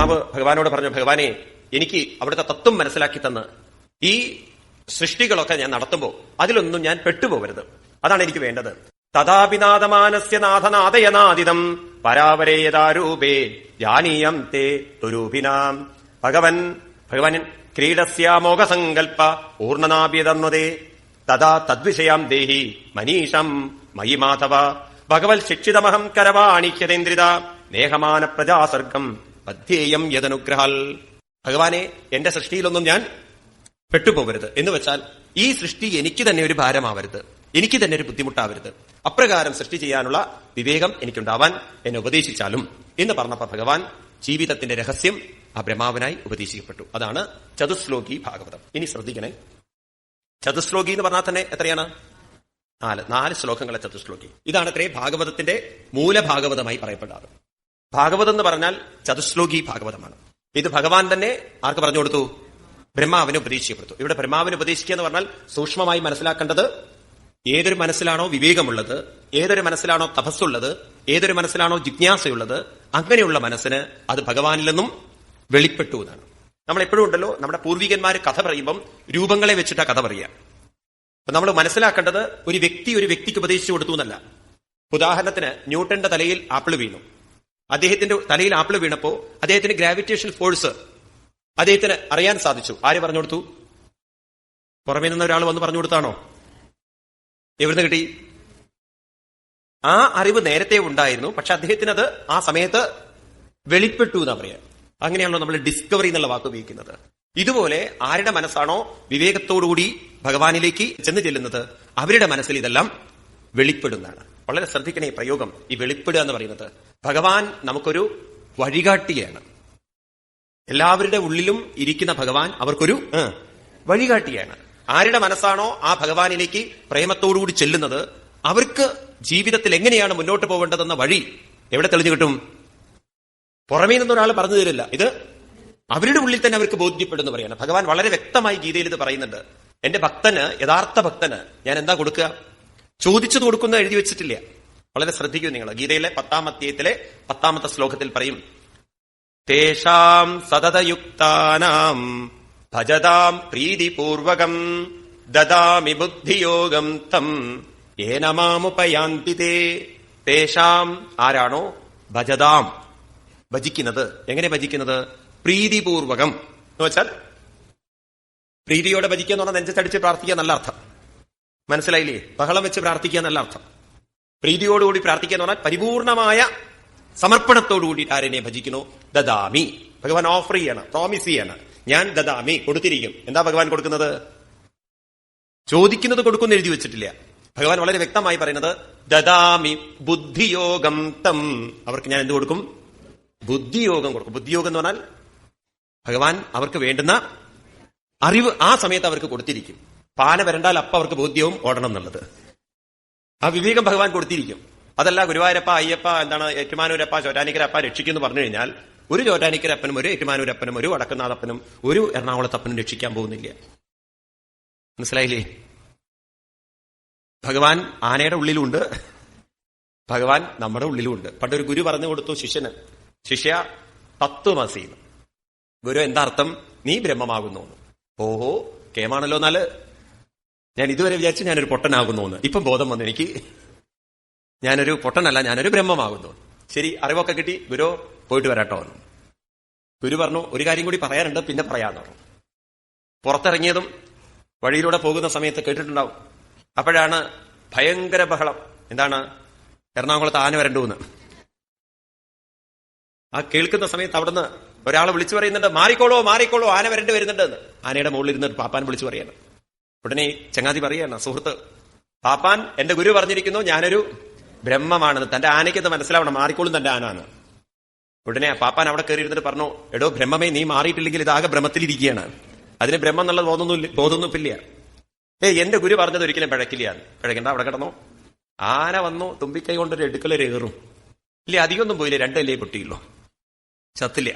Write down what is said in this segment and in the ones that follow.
ബ്രഹ്മാവ് ഭഗവാനോട് പറഞ്ഞു ഭഗവാനെ എനിക്ക് അവിടുത്തെ തത്വം മനസ്സിലാക്കി തന്ന്. ഈ സൃഷ്ടികളൊക്കെ ഞാൻ നടത്തുമ്പോൾ അതിലൊന്നും ഞാൻ പെട്ടുപോകരുത്. അതാണ് എനിക്ക് വേണ്ടത്. തഥാപിനാഥമാനസ്യ നാഥനാഥയനാദിതം പരാവരേയതാരൂപേ ജാനീയം തേ തുരൂപിനാം ഭഗവൻ ഭഗവാൻ ക്രീഡസ്യാമോകസങ്കൽപ്പ ഊർണനാഭ്യതന്വതേ തഥാ തദ്വിഷയാം ദേഹി മനീഷം മയി മാധവ ഭഗവത് ശിക്ഷിതമഹം കരവാണിക്യതേന്ദ്രിത. നേഹമാന പ്രജാസർഗം പദ്ധ്യേയം യതനുഗ്രഹാൽ. ഭഗവാനെ എന്റെ സൃഷ്ടിയിലൊന്നും ഞാൻ പെട്ടുപോകരുത്. എന്ന് വെച്ചാൽ ഈ സൃഷ്ടി എനിക്ക് തന്നെ ഒരു ഭാരമാവരുത്. എനിക്ക് തന്നെ ഒരു ബുദ്ധിമുട്ടാവരുത്. അപ്രകാരം സൃഷ്ടി ചെയ്യാനുള്ള വിവേകം എനിക്കുണ്ടാവാൻ എന്നെ ഉപദേശിച്ചാലും. എന്ന് പറഞ്ഞപ്പോ ഭഗവാൻ ജീവിതത്തിന്റെ രഹസ്യം ആ ബ്രഹ്മാവനായി ഉപദേശിക്കപ്പെട്ടു. അതാണ് ചതുശ്ലോകി ഭാഗവതം. ഇനി ശ്രദ്ധിക്കണേ. ചതുശ്ലോകി എന്ന് പറഞ്ഞാൽ തന്നെ എത്രയാണ്? നാല്. നാല് ശ്ലോകങ്ങളെ ചതുശ്ലോകി. ഇതാണ് അത്രേ ഭാഗവതത്തിന്റെ മൂലഭാഗവതമായി പറയപ്പെടാറ് ഭാഗവതം എന്ന് പറഞ്ഞാൽ ചതുശ്ലോകി ഭാഗവതമാണ്. ഇത് ഭഗവാൻ തന്നെ ആർക്ക് പറഞ്ഞു കൊടുത്തു? ബ്രഹ്മാവിന് ഉപദേശിക്കപ്പെടുത്തു ഇവിടെ ബ്രഹ്മാവിന് ഉപദേശിക്കുക എന്ന് പറഞ്ഞാൽ സൂക്ഷ്മമായി മനസ്സിലാക്കേണ്ടത് ഏതൊരു മനസ്സിലാണോ വിവേകമുള്ളത് ഏതൊരു മനസ്സിലാണോ തപസ്സുള്ളത് ഏതൊരു മനസ്സിലാണോ ജിജ്ഞാസയുള്ളത് അങ്ങനെയുള്ള മനസ്സിന് അത് ഭഗവാനിൽ നിന്നും വെളിപ്പെട്ടു എന്നാണ്. നമ്മൾ എപ്പോഴും ഉണ്ടല്ലോ നമ്മുടെ പൂർവികന്മാർ കഥ പറയുമ്പം രൂപങ്ങളെ വെച്ചിട്ടാ കഥ പറയുക. അപ്പൊ നമ്മൾ മനസ്സിലാക്കേണ്ടത് ഒരു വ്യക്തി ഒരു വ്യക്തിക്ക് ഉപദേശിച്ചു കൊടുത്തു എന്നല്ല. ഉദാഹരണത്തിന് ന്യൂട്ടന്റെ തലയിൽ ആപ്പിൾ വീണു. അദ്ദേഹത്തിന്റെ തലയിൽ ആപ്പിൾ വീണപ്പോ അദ്ദേഹത്തിന് ഗ്രാവിറ്റേഷൻ ഫോഴ്സ് അദ്ദേഹത്തിന് അറിയാൻ സാധിച്ചു. ആര് പറഞ്ഞു കൊടുത്തു? പുറമേ നിന്ന് ഒരാൾ വന്ന് പറഞ്ഞു കൊടുത്താണോ? എവിടുന്ന് കിട്ടി? ആ അറിവ് നേരത്തെ ഉണ്ടായിരുന്നു പക്ഷെ അദ്ദേഹത്തിന് അത് ആ സമയത്ത് വെളിപ്പെട്ടു എന്നാ പറയാ. അങ്ങനെയാണല്ലോ നമ്മൾ ഡിസ്കവറി എന്നുള്ള വാക്ക് ഉപയോഗിക്കുന്നത്. ഇതുപോലെ ആരുടെ മനസ്സാണോ വിവേകത്തോടുകൂടി ഭഗവാനിലേക്ക് ചെന്ന് ചെല്ലുന്നത് അവരുടെ മനസ്സിൽ ഇതെല്ലാം വെളിപ്പെടുന്നതാണ്. വളരെ ശ്രദ്ധിക്കണേ പ്രയോഗം ഈ വെളിപ്പെടുക എന്ന് പറയുന്നത്. ഭഗവാൻ നമുക്കൊരു വഴികാട്ടിയാണ്. എല്ലാവരുടെ ഉള്ളിലും ഇരിക്കുന്ന ഭഗവാൻ അവർക്കൊരു വഴികാട്ടിയാണ്. ആരുടെ മനസ്സാണോ ആ ഭഗവാനിലേക്ക് പ്രേമത്തോടുകൂടി ചെല്ലുന്നത് അവർക്ക് ജീവിതത്തിൽ എങ്ങനെയാണ് മുന്നോട്ട് പോകേണ്ടതെന്ന വഴി എവിടെ തെളിഞ്ഞു കിട്ടും? പുറമേ നിന്ന് ഒരാൾ പറഞ്ഞു തരില്ല. ഇത് അവരുടെ ഉള്ളിൽ തന്നെ അവർക്ക് ബോധ്യപ്പെടുന്നു പറയാണ്. ഭഗവാൻ വളരെ വ്യക്തമായി ഗീതയിൽ ഇത് പറയുന്നുണ്ട്. എന്റെ ഭക്തന് യഥാർത്ഥ ഭക്തന് ഞാൻ എന്താ കൊടുക്കുക? ചോദിച്ചു കൊടുക്കുന്ന എഴുതി വെച്ചിട്ടില്ല. വളരെ ശ്രദ്ധിക്കൂ നിങ്ങൾ. ഗീതയിലെ പത്താം അധ്യയത്തിലെ പത്താമത്തെ ശ്ലോകത്തിൽ പറയും തേഷാം സതതയുക്താനാം ഭജതാം പ്രീതിപൂർവകം ദദാമി ബുദ്ധിയോഗം തം ഏനമാമുപയാന്തി തേഷാം ആരാണോ? ഭജതാം. ഭജിക്കുന്നത്. എങ്ങനെ ഭജിക്കുന്നത്? പ്രീതിപൂർവകം. എന്ന് വെച്ചാൽ പ്രീതിയോടെ ഭജിക്കുക എന്ന് പറഞ്ഞാൽ നെഞ്ചത്തടിച്ച് പ്രാർത്ഥിക്കുക നല്ല അർത്ഥം. മനസ്സിലായില്ലേ? ബഹളം വെച്ച് പ്രാർത്ഥിക്കുക എന്നല്ല അർത്ഥം. പ്രീതിയോടുകൂടി പ്രാർത്ഥിക്കുക എന്ന് പറഞ്ഞാൽ പരിപൂർണമായ സമർപ്പണത്തോടുകൂടി ആരെന്നെ ഭജിക്കുന്നു? ദദാമി. ഭഗവാൻ ഓഫർ ചെയ്യാണ് പ്രോമിസ് ചെയ്യാണ്. ഞാൻ ദദാമി കൊടുത്തിരിക്കും. എന്താ ഭഗവാൻ കൊടുക്കുന്നത്? ചോദിക്കുന്നത് കൊടുക്കുന്നു എഴുതി വെച്ചിട്ടില്ല. ഭഗവാൻ വളരെ വ്യക്തമായി പറയുന്നത് ദദാമി ബുദ്ധിയോഗം തം. അവർക്ക് ഞാൻ എന്ത് കൊടുക്കും? ബുദ്ധിയോഗം കൊടുക്കും. ബുദ്ധിയോഗം എന്ന് പറഞ്ഞാൽ ഭഗവാൻ അവർക്ക് വേണ്ടുന്ന അറിവ് ആ സമയത്ത് അവർക്ക് കൊടുത്തിരിക്കും. പാന വരണ്ടാൽ അപ്പ അവർക്ക് ബോധ്യവും ഓടണം എന്നുള്ളത്. ആ വിവേകം ഭഗവാൻ കൊടുത്തിരിക്കും. അതല്ല ഗുരുവായൂരപ്പ അയ്യപ്പ എന്താണ് ഏറ്റുമാനൂരപ്പ ചോറ്റാനിക്കരപ്പ രക്ഷിക്കുന്നു പറഞ്ഞു കഴിഞ്ഞാൽ ഒരു ചോറ്റാനിക്കരപ്പനും ഒരു ഏറ്റുമാനൂരപ്പനും ഒരു വടക്കുന്നാഥപ്പനും ഒരു എറണാകുളത്തപ്പനും രക്ഷിക്കാൻ പോകുന്നില്ല. മനസ്സിലായില്ലേ? ഭഗവാൻ ആനയുടെ ഉള്ളിലുണ്ട്. ഭഗവാൻ നമ്മുടെ ഉള്ളിലുമുണ്ട് ഒരു ഗുരു പറഞ്ഞു കൊടുത്തു ശിഷ്യന് ശിഷ്യ തത്ത് എന്ന്. ഗുരു എന്താർത്ഥം? നീ ബ്രഹ്മമാകുന്നു. ഓഹോ കേമാണല്ലോ എന്നാൽ ഞാൻ ഇതുവരെ വിചാരിച്ചു ഞാനൊരു പൊട്ടനാകുന്നു എന്ന് ഇപ്പം ബോധം വന്നു എനിക്ക്. ഞാനൊരു പൊട്ടനല്ല ഞാനൊരു ബ്രഹ്മമാകുന്നു. ശരി അറിവൊക്കെ കിട്ടി. ഗുരു പോയിട്ട് വരാട്ടോ എന്ന്. ഗുരു പറഞ്ഞു ഒരു കാര്യം കൂടി പറയാനുണ്ട് പിന്നെ പറയാന്ന് പറഞ്ഞു. പുറത്തിറങ്ങിയതും വഴിയിലൂടെ പോകുന്ന സമയത്ത് കേട്ടിട്ടുണ്ടാവും. അപ്പോഴാണ് ഭയങ്കര ബഹളം. എന്താണ്? എറണാകുളത്ത് ആന വരണ്ടൂന്ന് ആ കേൾക്കുന്ന സമയത്ത് അവിടുന്ന് ഒരാൾ വിളിച്ചു പറയുന്നുണ്ട് മാറിക്കോളോ മാറിക്കോളോ ആന വരേണ്ടി വരുന്നുണ്ട് ആനയുടെ മുകളിൽ ഇരുന്നിട്ട് പാപ്പാൻ വിളിച്ചു പറയാണ് ഉടനെ ചങ്ങാതി പറയാണ് സുഹൃത്ത് പാപ്പാൻ എന്റെ ഗുരു പറഞ്ഞിരിക്കുന്നു ഞാനൊരു ബ്രഹ്മമാണെന്ന്. തന്റെ ആനയ്ക്ക് അത് മനസ്സിലാവണം മാറിക്കോളും തന്റെ ആനാണ് ഉടനെ പാപ്പാൻ അവിടെ കയറി ഇരുന്നിട്ട് പറഞ്ഞു എടോ ബ്രഹ്മമേ നീ മാറിയിട്ടില്ലെങ്കിൽ ഇതാകെ ബ്രഹ്മത്തിലിരിക്കുകയാണ്. അതിന് ബ്രഹ്മം എന്നുള്ളത് തോന്നുന്നില്ല തോന്നുന്നില്ല ഏ എന്റെ ഗുരു പറഞ്ഞത് ഒരിക്കലും പിഴക്കില്ല. പിഴക്കണ്ട അവിടെ കിടന്നോ. ആന വന്നു തുമ്പിക്കൈ കൊണ്ടൊരു എടുക്കലൊരു ഏറും. ഇല്ല അധികമൊന്നും പോയില്ല രണ്ടല്ലേ പൊട്ടിയുള്ളൂ. ചത്തില്ല.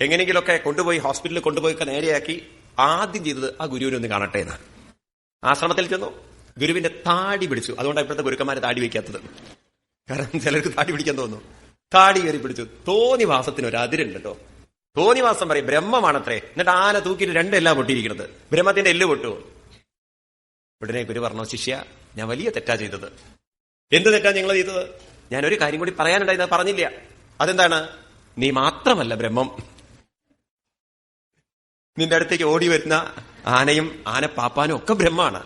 എങ്ങനെയെങ്കിലുമൊക്കെ കൊണ്ടുപോയി ഹോസ്പിറ്റലിൽ കൊണ്ടുപോയി നേരെയാക്കി. ആദ്യം ചെയ്തത് ആ ഗുരുവിനെ ഒന്ന് കാണട്ടെ എന്നാണ്. ആശ്രമത്തിൽ ചെന്നു. ഗുരുവിന്റെ താടി പിടിച്ചു. അതുകൊണ്ടാണ് ഇപ്പോഴത്തെ ഗുരുക്കന്മാരെ താടി വയ്ക്കാത്തത് കാരണം ചിലർക്ക് താടി പിടിക്കാൻ തോന്നുന്നു താടി കയറി പിടിച്ചു. തോന്നി വാസത്തിന് ഒരു അതിരുണ്ട് കേട്ടോ. തോന്നിവാസം പറയും ബ്രഹ്മമാണത്രേ. എന്നിട്ട് ആന തൂക്കിയിട്ട് രണ്ടെല്ലാം പൊട്ടിയിരിക്കുന്നത്. ബ്രഹ്മത്തിന്റെ എല്ല് പൊട്ടു ഉടനെ ഗുരു പറഞ്ഞു ശിഷ്യ ഞാൻ വലിയ തെറ്റാ ചെയ്തത്. എന്ത് തെറ്റാ നിങ്ങൾ ചെയ്തത്? ഞാൻ ഒരു കാര്യം കൂടി പറയാനുണ്ടായിരുന്നു അത് പറഞ്ഞില്ല. അതെന്താണ്? നീ മാത്രമല്ല ബ്രഹ്മം. നിന്റെ അടുത്തേക്ക് ഓടി വരുന്ന ആനയും ആന പാപ്പാനും ഒക്കെ ബ്രഹ്മാണ്.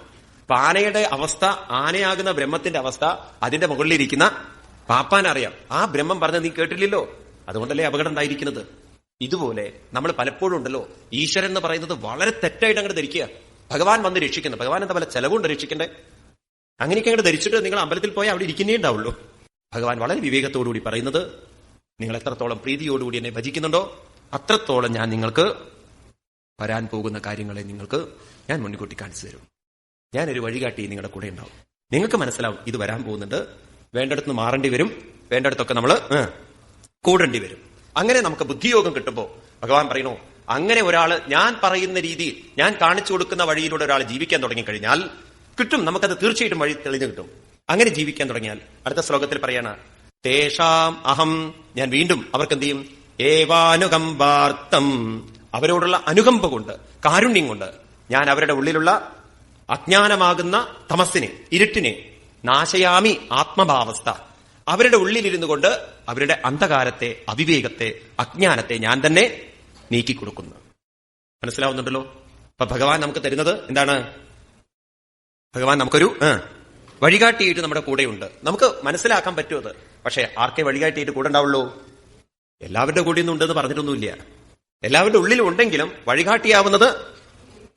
അപ്പൊ ആനയുടെ അവസ്ഥ ആനയാകുന്ന ബ്രഹ്മത്തിന്റെ അവസ്ഥ അതിന്റെ മുകളിലിരിക്കുന്ന പാപ്പാൻ അറിയാം ആ ബ്രഹ്മം പറഞ്ഞ നീ കേട്ടില്ലല്ലോ? അതുകൊണ്ടല്ലേ അപകടം ഉണ്ടായിരിക്കുന്നത്? ഇതുപോലെ നമ്മൾ പലപ്പോഴും ഉണ്ടല്ലോ ഈശ്വരൻ എന്ന് പറയുന്നത് വളരെ തെറ്റായിട്ട് അങ്ങോട്ട് ധരിക്കുക. ഭഗവാൻ വന്ന് രക്ഷിക്കുന്നു. ഭഗവാൻ എന്താ പല ചെലവുണ്ട് രക്ഷിക്കണ്ടേ? അങ്ങനെയൊക്കെ അങ്ങോട്ട് ധരിച്ചിട്ട് നിങ്ങൾ അമ്പലത്തിൽ പോയാൽ അവിടെ ഇരിക്കുന്നേ ഉണ്ടാവുള്ളൂ. ഭഗവാൻ വളരെ വിവേകത്തോടുകൂടി പറയുന്നത് നിങ്ങൾ എത്രത്തോളം പ്രീതിയോടുകൂടി എന്നെ ഭജിക്കുന്നുണ്ടോ അത്രത്തോളം ഞാൻ നിങ്ങൾക്ക് വരാൻ പോകുന്ന കാര്യങ്ങളെ നിങ്ങൾക്ക് ഞാൻ മുൻകൂട്ടി കാണിച്ചു തരും. ഞാനൊരു വഴികാട്ടി നിങ്ങളുടെ കൂടെ ഉണ്ടാവും. നിങ്ങൾക്ക് മനസ്സിലാവും ഇത് വരാൻ പോകുന്നുണ്ട്. വേണ്ടടുത്ത് മാറേണ്ടി വരും. വേണ്ടടുത്തൊക്കെ നമ്മൾ കൂടേണ്ടി വരും. അങ്ങനെ നമുക്ക് ബുദ്ധിയോഗം കിട്ടുമ്പോൾ ഭഗവാൻ പറയണു അങ്ങനെ ഒരാൾ ഞാൻ പറയുന്ന രീതിയിൽ ഞാൻ കാണിച്ചു കൊടുക്കുന്ന വഴിയിലൂടെ ഒരാൾ ജീവിക്കാൻ തുടങ്ങിക്കഴിഞ്ഞാൽ കിട്ടും. നമുക്കത് തീർച്ചയായിട്ടും വഴി തെളിഞ്ഞു കിട്ടും. അങ്ങനെ ജീവിക്കാൻ തുടങ്ങിയാൽ അടുത്ത ശ്ലോകത്തിൽ പറയാണ് തേഷാം അഹം ഞാൻ വീണ്ടും അവർക്ക് എന്ത് ചെയ്യും? ഏവാനുകമ്പാർത്ഥം. അവരോടുള്ള അനുകമ്പ കൊണ്ട് കാരുണ്യം കൊണ്ട് ഞാൻ അവരുടെ ഉള്ളിലുള്ള അജ്ഞാനമാകുന്ന തമസ്സിനെ ഇരുട്ടിനെ നാശയാമി ആത്മഭാവസ്ഥ. അവരുടെ ഉള്ളിലിരുന്നു കൊണ്ട് അവരുടെ അന്ധകാരത്തെ അവിവേകത്തെ അജ്ഞാനത്തെ ഞാൻ തന്നെ നീക്കിക്കൊടുക്കുന്നു. മനസ്സിലാവുന്നുണ്ടല്ലോ? അപ്പൊ ഭഗവാൻ നമുക്ക് തരുന്നത് എന്താണ്? ഭഗവാൻ നമുക്കൊരു വഴികാട്ടിയിട്ട് നമ്മുടെ കൂടെയുണ്ട്. നമുക്ക് മനസ്സിലാക്കാൻ പറ്റുമത് പക്ഷെ ആർക്കെ വഴികാട്ടിയിട്ട് കൂടെ ഉണ്ടാവുള്ളൂ? എല്ലാവരുടെ കൂടെയൊന്നും ഉണ്ടെന്ന് പറഞ്ഞിട്ടൊന്നുമില്ല. എല്ലാവരുടെ ഉള്ളിലും ഉണ്ടെങ്കിലും വഴികാട്ടിയാവുന്നത്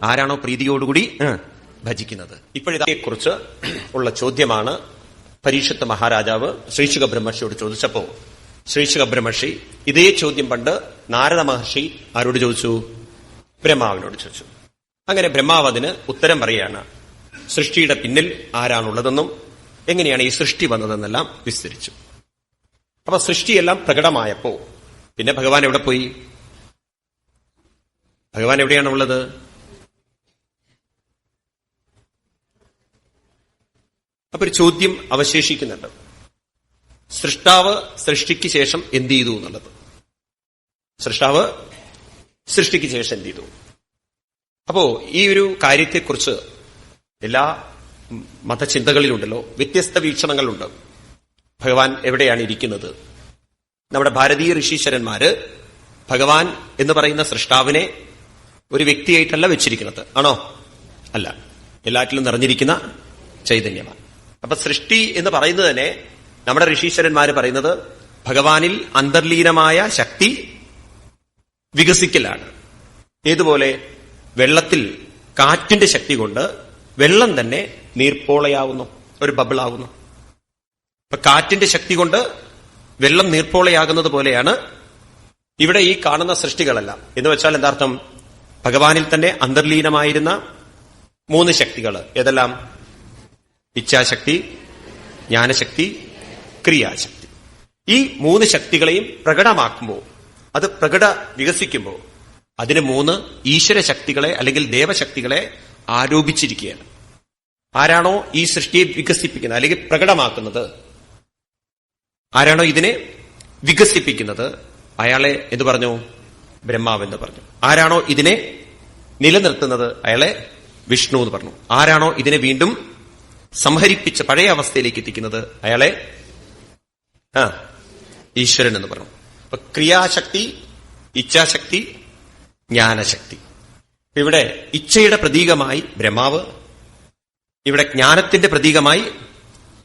ആരാണോ പ്രീതിയോടുകൂടി ഭജിക്കുന്നത്. ഇപ്പോഴിതേക്കുറിച്ച് ഉള്ള ചോദ്യമാണ് പരീക്ഷത്ത് മഹാരാജാവ് ശ്രീശുഖ ബ്രഹ്മർഷിയോട് ചോദിച്ചപ്പോ ശ്രീശുഖ ബ്രഹ്മർഷി ഇതേ ചോദ്യം പണ്ട് നാരദ മഹർഷി ആരോട് ചോദിച്ചു? ബ്രഹ്മാവിനോട് ചോദിച്ചു. അങ്ങനെ ബ്രഹ്മാവ് അതിന് ഉത്തരം പറയുകയാണ് സൃഷ്ടിയുടെ പിന്നിൽ ആരാണുള്ളതെന്നും എങ്ങനെയാണ് ഈ സൃഷ്ടി വന്നതെന്നെല്ലാം വിസ്തരിച്ചു. അപ്പൊ സൃഷ്ടിയെല്ലാം പ്രകടമായപ്പോ പിന്നെ ഭഗവാൻ എവിടെ പോയി? ഭഗവാൻ എവിടെയാണ് ഉള്ളത്? അപ്പൊ ഒരു ചോദ്യം അവശേഷിക്കുന്നുണ്ട്. സൃഷ്ടാവ് സൃഷ്ടിക്ക് ശേഷം എന്ത് ചെയ്തു എന്നുള്ളത്. സൃഷ്ടാവ് സൃഷ്ടിക്ക് ശേഷം എന്ത് ചെയ്തു. അപ്പോ ഈ ഒരു കാര്യത്തെക്കുറിച്ച് എല്ലാ മതചിന്തകളിലുണ്ടല്ലോ വ്യത്യസ്ത വീക്ഷണങ്ങളുണ്ട്. ഭഗവാൻ എവിടെയാണ് ഇരിക്കുന്നത്? നമ്മുടെ ഭാരതീയ ഋഷീശ്വരന്മാര് ഭഗവാൻ എന്ന് പറയുന്ന സൃഷ്ടാവിനെ ഒരു വ്യക്തിയായിട്ടല്ല വെച്ചിരിക്കുന്നത്. ആണോ? അല്ല. എല്ലാറ്റിലും നിറഞ്ഞിരിക്കുന്ന ചൈതന്യമാണ്. അപ്പൊ സൃഷ്ടി എന്ന് പറയുന്നത് തന്നെ നമ്മുടെ ഋഷീശ്വരന്മാര് പറയുന്നത് ഭഗവാനിൽ അന്തർലീനമായ ശക്തി വികസിക്കലാണ്. ഏതുപോലെ? വെള്ളത്തിൽ കാറ്റിന്റെ ശക്തി കൊണ്ട് വെള്ളം തന്നെ നീർപ്പോളയാവുന്നു ഒരു ബബിളാവുന്നു. ഇപ്പൊ കാറ്റിന്റെ ശക്തി കൊണ്ട് വെള്ളം നീർപ്പോളയാകുന്നത് പോലെയാണ് ഇവിടെ ഈ കാണുന്ന സൃഷ്ടികളെല്ലാം. എന്ന് വെച്ചാൽ എന്താർത്ഥം? ഭഗവാനിൽ തന്നെ അന്തർലീനമായിരുന്ന മൂന്ന് ശക്തികൾ ഏതെല്ലാം? ഇച്ഛാശക്തി ജ്ഞാനശക്തി ക്രിയാശക്തി. ഈ മൂന്ന് ശക്തികളെയും പ്രകടമാക്കുമ്പോൾ അത് പ്രകട വികസിക്കുമ്പോൾ അതിന് മൂന്ന് ഈശ്വര ശക്തികളെ അല്ലെങ്കിൽ ദേവശക്തികളെ ആരോപിച്ചിരിക്കുകയാണ്. ആരാണോ ഈ സൃഷ്ടിയെ വികസിപ്പിക്കുന്നത് അല്ലെങ്കിൽ പ്രകടമാക്കുന്നത്? ആരാണോ ഇതിനെ വികസിപ്പിക്കുന്നത്? അയാളെ എന്ന് പറഞ്ഞു? ബ്രഹ്മാവ് എന്ന് പറഞ്ഞു. ആരാണോ ഇതിനെ നിലനിർത്തുന്നത്? അയാളെ വിഷ്ണു എന്ന് പറഞ്ഞു. ആരാണോ ഇതിനെ വീണ്ടും സംഹരിപ്പിച്ച് പഴയ അവസ്ഥയിലേക്ക് എത്തിക്കുന്നത്? അയാളെ ആ ഈശ്വരൻ എന്ന് പറഞ്ഞു. അപ്പൊ ക്രിയാശക്തി ഇച്ഛാശക്തി ജ്ഞാനശക്തി. ഇവിടെ ഇച്ഛയുടെ പ്രതീകമായി ബ്രഹ്മാവ് ഇവിടെ ജ്ഞാനത്തിന്റെ പ്രതീകമായി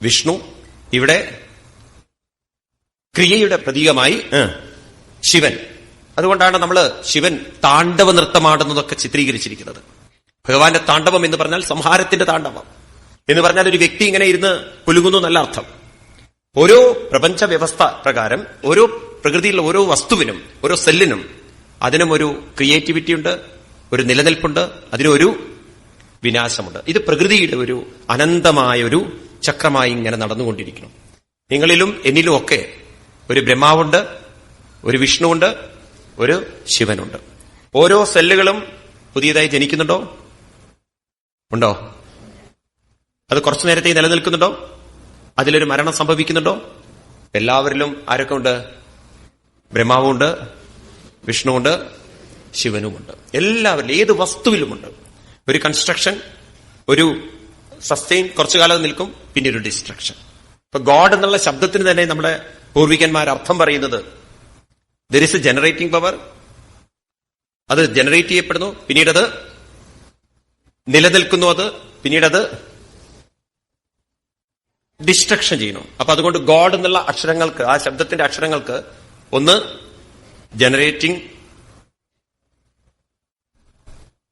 വിഷ്ണു ഇവിടെ ക്രിയയുടെ പ്രതീകമായി ശിവൻ. അതുകൊണ്ടാണ് നമ്മൾ ശിവൻ താണ്ഡവ നൃത്തമാടുന്നതൊക്കെ ചിത്രീകരിച്ചിരിക്കുന്നത്. ഭഗവാന്റെ താണ്ഡവം എന്ന് പറഞ്ഞാൽ സംഹാരത്തിന്റെ താണ്ഡവം. എന്ന് പറഞ്ഞാൽ ഒരു വ്യക്തി ഇങ്ങനെ ഇരുന്ന് പുലുകുന്നു നല്ല അർത്ഥം. ഓരോ പ്രപഞ്ച വ്യവസ്ഥ പ്രകാരം ഓരോ പ്രകൃതിയിലുള്ള ഓരോ വസ്തുവിനും ഓരോ സെല്ലിനും അതിനും ഒരു ക്രിയേറ്റിവിറ്റി ഉണ്ട് ഒരു നിലനിൽപ്പുണ്ട് അതിനൊരു വിനാശമുണ്ട്. ഇത് പ്രകൃതിയുടെ ഒരു അനന്തമായ ഒരു ചക്രമായി ഇങ്ങനെ നടന്നുകൊണ്ടിരിക്കുന്നു. നിങ്ങളിലും എന്നിലും ഒക്കെ ഒരു ബ്രഹ്മാവുണ്ട് ഒരു വിഷ്ണുവുണ്ട് ഒരു ശിവനുണ്ട്. ഓരോ സെല്ലുകളും പുതിയതായി ജനിക്കുന്നുണ്ടോ? ഉണ്ടോ? അത് കുറച്ചു നേരത്തെ നിലനിൽക്കുന്നുണ്ടോ? അതിലൊരു മരണം സംഭവിക്കുന്നുണ്ടോ? എല്ലാവരിലും ആരൊക്കെ ഉണ്ട് ബ്രഹ്മാവുണ്ട് വിഷ്ണുവുണ്ട് ശിവനുമുണ്ട്. എല്ലാവരിലും ഏത് വസ്തുവിലുമുണ്ട്? ഒരു കൺസ്ട്രക്ഷൻ ഒരു സസ്റ്റെയിൻ കുറച്ചു കാലം നിൽക്കും പിന്നെ ഒരു ഡിസ്ട്രക്ഷൻ ഇപ്പൊ ഗോഡ് എന്നുള്ള ശബ്ദത്തിന് തന്നെ നമ്മുടെ പൂർവികന്മാർ അർത്ഥം പറയുന്നത് there is a generating power അത് ജനറേറ്റ് ചെയ്യപ്പെടുന്നു. പിന്നീടത് നിലനിൽക്കുന്നു അത്. പിന്നീടത് ഡിസ്ട്രക്ഷൻ ചെയ്യുന്നു. അപ്പൊ അതുകൊണ്ട് ഗോഡ് എന്നുള്ള അക്ഷരങ്ങൾക്ക് ആ ശബ്ദത്തിന്റെ അക്ഷരങ്ങൾക്ക് ഒന്ന് ജനറേറ്റിംഗ്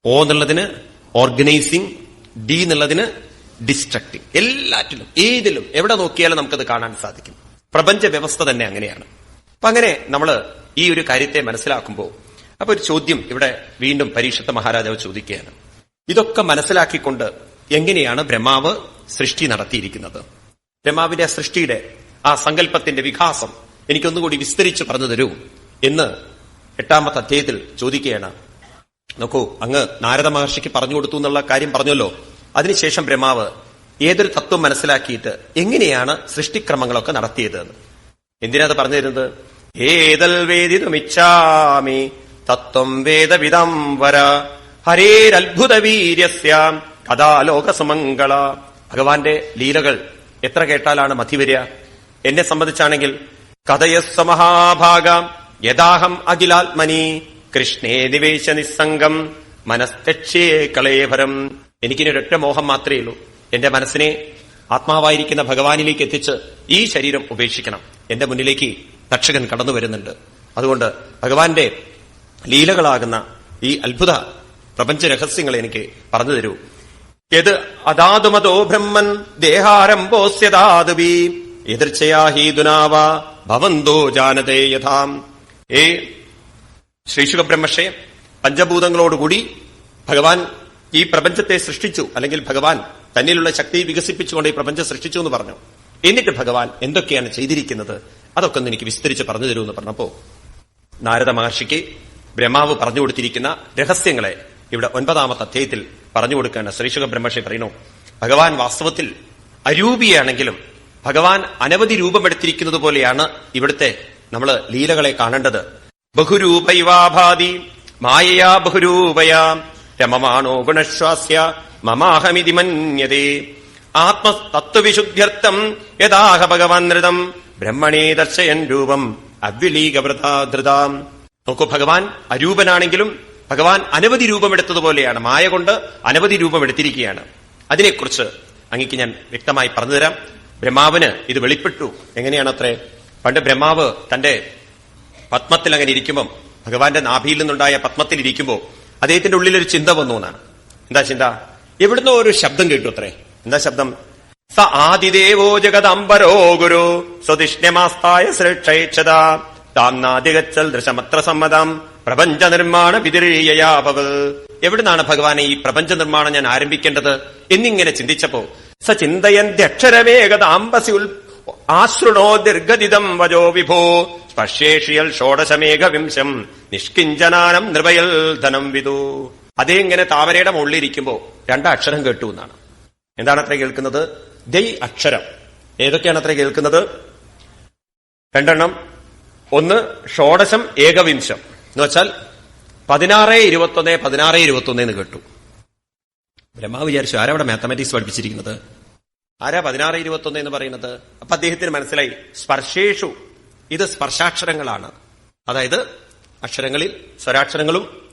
ഓ എന്നുള്ളതിന് ഓർഗനൈസിംഗ് ഡി എന്നുള്ളതിന് ഡിസ്ട്രക്ടിങ് എല്ലാറ്റിലും ഏതിലും എവിടെ നോക്കിയാലും നമുക്കത് കാണാൻ സാധിക്കും. പ്രപഞ്ച വ്യവസ്ഥ തന്നെ അങ്ങനെയാണ്. അപ്പൊ അങ്ങനെ നമ്മൾ ഈ ഒരു കാര്യത്തെ മനസ്സിലാക്കുമ്പോൾ അപ്പൊ ഒരു ചോദ്യം ഇവിടെ വീണ്ടും പരീക്ഷത്തെ മഹാരാജാവ് ചോദിക്കുകയാണ്. ഇതൊക്കെ മനസ്സിലാക്കിക്കൊണ്ട് എങ്ങനെയാണ് ബ്രഹ്മാവ് സൃഷ്ടി നടത്തിയിരിക്കുന്നത്? ബ്രഹ്മാവിന്റെ സൃഷ്ടിയുടെ ആ സങ്കല്പത്തിന്റെ വികാസം എനിക്കൊന്നുകൂടി വിസ്തരിച്ച് പറഞ്ഞു തരൂ എന്ന് എട്ടാമത്തെ അധ്യായത്തിൽ ചോദിക്കുകയാണ്. നോക്കൂ അങ്ങ് നാരദ മഹർഷിക്ക് പറഞ്ഞു കൊടുത്തു എന്നുള്ള കാര്യം പറഞ്ഞല്ലോ. അതിനുശേഷം ബ്രഹ്മാവ് ഏതൊരു തത്വം മനസ്സിലാക്കിയിട്ട് എങ്ങനെയാണ് സൃഷ്ടിക്രമങ്ങളൊക്കെ നടത്തിയത് എന്തിനാ അത് പറഞ്ഞു തരുന്നത്? ഏതൽ വേദിതുമിച്ഛാമി? തത്വം വേദവിധം വര. ഹരേരത്ഭുത വീര്യസ്യാം കഥാലോകസുമംഗള. ഭഗവാന്റെ ലീലകൾ എത്ര കേട്ടാലാണ് മതി വരിക എന്നെ സംബന്ധിച്ചാണെങ്കിൽ കഥയസ്വമഹാഭാഗം യഥാഹം അഖിലാത്മനി. കൃഷ്ണേ നിവേശ നിസ്സംഗം. മനസ്തക്ഷേ കളേഭരം. എനിക്കിനി ഒരൊറ്റ മോഹം മാത്രമേ ഉള്ളൂ. എന്റെ മനസ്സിനെ ആത്മാവായിരിക്കുന്ന ഭഗവാനിലേക്ക് എത്തിച്ച് ഈ ശരീരം ഉപേക്ഷിക്കണം. എന്റെ മുന്നിലേക്ക് തക്ഷകൻ കടന്നു വരുന്നുണ്ട്. അതുകൊണ്ട് ഭഗവാന്റെ ലീലകളാകുന്ന ഈ അത്ഭുത പ്രപഞ്ച രഹസ്യങ്ങൾ എനിക്ക് പറഞ്ഞു തരൂ. യത് അതാതുമതോ ബ്രഹ്മൻ ദേഹാരംഭോസ്യതാതുവി എതിർച്ചയാ ഹീതുനാവ ഭവന്തോ ജാനതേ യഥാം. ഏ ശ്രീശുഖ ബ്രഹ്മഷേ പഞ്ചഭൂതങ്ങളോടുകൂടി ഭഗവാൻ ഈ പ്രപഞ്ചത്തെ സൃഷ്ടിച്ചു അല്ലെങ്കിൽ ഭഗവാൻ തന്നിലുള്ള ശക്തി വികസിപ്പിച്ചുകൊണ്ട് ഈ പ്രപഞ്ചം സൃഷ്ടിച്ചു എന്ന് പറഞ്ഞു. എന്നിട്ട് ഭഗവാൻ എന്തൊക്കെയാണ് ചെയ്തിരിക്കുന്നത്? അതൊക്കെ ഒന്ന് എനിക്ക് വിസ്തരിച്ച് പറഞ്ഞു തരുമെന്ന് പറഞ്ഞപ്പോ നാരദ മഹർഷിക്ക് ബ്രഹ്മാവ് പറഞ്ഞു കൊടുത്തിരിക്കുന്ന രഹസ്യങ്ങളെ ഇവിടെ ഒൻപതാമത്തെ അധ്യായത്തിൽ പറഞ്ഞു കൊടുക്കുകയാണ്. ശ്രീശുഖ ബ്രഹ്മഷി പറയുന്നു ഭഗവാൻ വാസ്തവത്തിൽ അരൂപിയാണെങ്കിലും ഭഗവാൻ അനവധി രൂപമെടുത്തിരിക്കുന്നത് പോലെയാണ് ഇവിടുത്തെ നമ്മൾ ലീലകളെ കാണേണ്ടത്. ബഹുരൂപൈവാഭാതി മായയാ ബഹുരൂപയാ രമമാണോ ഗുണശ്വാസ്യ മമാഹമിതി മന്യതേ. ആത്മതത്വവിശുദ്ധ്യർത്ഥം യഥാഹ ഭഗവാൻ നൃതം ബ്രഹ്മണേ ദർശയൻ രൂപം അവ്യലീകവൃതാധൃതാം നോക്കൂ ഭഗവാൻ അരൂപനാണെങ്കിലും ഭഗവാൻ അനവധി രൂപമെടുത്തതുപോലെയാണ്. മായ കൊണ്ട് അനവധി രൂപമെടുത്തിരിക്കുകയാണ്. അതിനെക്കുറിച്ച് അങ്ങക്ക് ഞാൻ വ്യക്തമായി പറഞ്ഞുതരാം. ബ്രഹ്മാവിന് ഇത് വെളിപ്പെട്ടു. എങ്ങനെയാണത്രേ? പണ്ട് ബ്രഹ്മാവ് തന്റെ പത്മത്തിൽ അങ്ങനെ ഇരിക്കുമ്പം ഭഗവാന്റെ നാഭിയിൽ നിന്നുണ്ടായ പത്മത്തിൽ ഇരിക്കുമ്പോൾ അദ്ദേഹത്തിന്റെ ഉള്ളിലൊരു ചിന്ത വന്നു എന്നാണ്. എന്താ ചിന്ത? എവിടുന്നോ ഒരു ശബ്ദം കേട്ടു അത്രേ. എന്താ ശബ്ദം? സ ആദിദേവോ ജഗദംബരോ ഗുരു. സ്വതിഷ്ണ്യമാസ്തായ ശ്രേക്ഷേക്ഷത താംനാദികച്ചൽ ദൃശമത്ര സമ്മതം പ്രപഞ്ച നിർമ്മാണ വിതിരീയയാപവ്. എവിടുന്നാണ് ഭഗവാനെ ഈ പ്രപഞ്ച നിർമ്മാണം ഞാൻ ആരംഭിക്കേണ്ടത്? എന്നിങ്ങനെ ചിന്തിച്ചപ്പോ സ ചിന്തയന്ത്യക്ഷരമേകതാംബസി ഉൽ ആശ്രുണോ ദീർഘദിതം വജോ വിഭോ. സ്പർശേഷിയൽ ഷോഡശമേഘ വിംശം. നിഷ്കിഞ്ചനാനം നിർവയൽ ധനം വിതു അതേ ഇങ്ങനെ താമരയുടെ മുകളിലിരിക്കുമ്പോ രണ്ടക്ഷരം കേട്ടു എന്നാണ്. എന്താണ് അത്ര കേൾക്കുന്നത്? ദൈ അക്ഷരം. ഏതൊക്കെയാണ് അത്ര കേൾക്കുന്നത്? രണ്ടെണ്ണം. ഒന്ന് ഷോഡശം ഏകവിംശം. എന്ന് വെച്ചാൽ പതിനാറ് ഇരുപത്തൊന്ന് പതിനാറ് ഇരുപത്തൊന്ന് എന്ന് കേട്ടു. ബ്രഹ്മാവ് വിചാരിച്ചു ആരവിടെ മാത്തമാറ്റിക്സ് പഠിപ്പിച്ചിരിക്കുന്നത്? ആരാ പതിനാറ് ഇരുപത്തൊന്ന് എന്ന് പറയുന്നത്? അപ്പൊ അദ്ദേഹത്തിന് മനസ്സിലായി സ്പർശേഷു. ഇത് സ്പർശാക്ഷരങ്ങളാണ്. അതായത് അക്ഷരങ്ങളിൽ സ്വരാക്ഷരങ്ങളും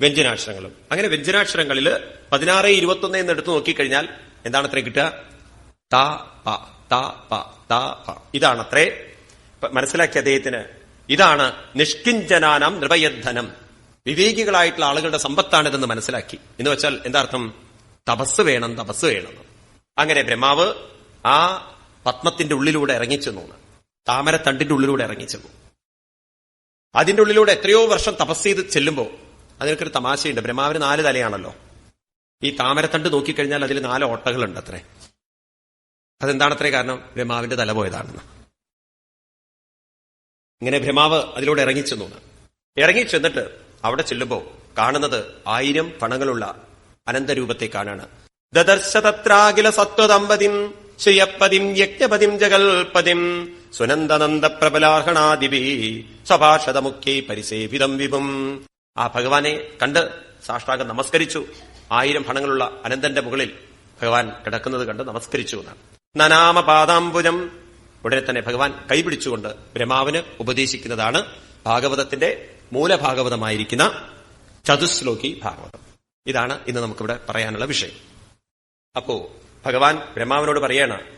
വ്യഞ്ജനാക്ഷരങ്ങളും. അങ്ങനെ വ്യഞ്ജനാക്ഷരങ്ങളിൽ പതിനാറ് ഇരുപത്തൊന്ന് എന്ന് എടുത്തു നോക്കിക്കഴിഞ്ഞാൽ എന്താണ് അത്ര കിട്ടുക? ത പ പ ഇതാണത്രേ. മനസ്സിലാക്കിയ അദ്ദേഹത്തിന് ഇതാണ് നിഷ്കിഞ്ചനാനം നിർവയദ്ധനം വിവേകികളായിട്ടുള്ള ആളുകളുടെ സമ്പത്താണിതെന്ന് മനസ്സിലാക്കി. എന്ന് വെച്ചാൽ എന്താർത്ഥം? തപസ് വേണം തപസ് വേണം. അങ്ങനെ ബ്രഹ്മാവ് ആ പത്മത്തിന്റെ ഉള്ളിലൂടെ ഇറങ്ങിച്ചെന്നു. താമരത്തണ്ടിന്റെ ഉള്ളിലൂടെ ഇറങ്ങിച്ചെന്നു അതിന്റെ ഉള്ളിലൂടെ എത്രയോ വർഷം തപസ് ചെയ്ത് ചെല്ലുമ്പോൾ അതിനൊക്കെ ഒരു തമാശയുണ്ട്. ബ്രഹ്മാവിന് നാല് തലയാണല്ലോ. ഈ താമരത്തണ്ട് നോക്കിക്കഴിഞ്ഞാൽ അതിൽ നാല് ഓട്ടകളുണ്ട് അത്രേ അതെന്താണത്രേ കാരണം? ബ്രഹ്മാവിന്റെ തല പോയതാണെന്ന്. ഇങ്ങനെ ബ്രഹ്മാവ് അതിലൂടെ ഇറങ്ങിച്ചെന്നു ഇറങ്ങി ചെന്നിട്ട് അവിടെ ചെല്ലുമ്പോൾ കാണുന്നത് ആയിരം പണങ്ങളുള്ള അനന്തരൂപത്തെ കാണാണ്. ദദർശ തത്രാകില സത്വദമ്പതിം ശ്രിയപ്പതിം യജ്ഞപതിം ജഗൽപതിം സുനന്ദനന്ദ പ്രബലാർഹണാദിവി സഭാഷതമുഖ്യൈ പരിസേവിതം വിപും. ആ ഭഗവാനെ കണ്ട് സാഷ്ടാംഗം നമസ്കരിച്ചു. ആയിരം ഫണങ്ങളുള്ള അനന്തന്റെ മുകളിൽ ഭഗവാൻ കിടക്കുന്നത് കണ്ട് നമസ്കരിച്ചു എന്നാണ്. നനാമ പാദാംബുജം ഉടനെ തന്നെ ഭഗവാൻ കൈപിടിച്ചുകൊണ്ട് ബ്രഹ്മാവിന് ഉപദേശിക്കുന്നതാണ് ഭാഗവതത്തിന്റെ മൂലഭാഗവതമായിരിക്കുന്ന ചതുശ്ലോകി ഭാഗവതം. ഇതാണ് ഇന്ന് നമുക്കിവിടെ പറയാനുള്ള വിഷയം. അപ്പോ ഭഗവാൻ ബ്രഹ്മാവിനോട് പറയാണ്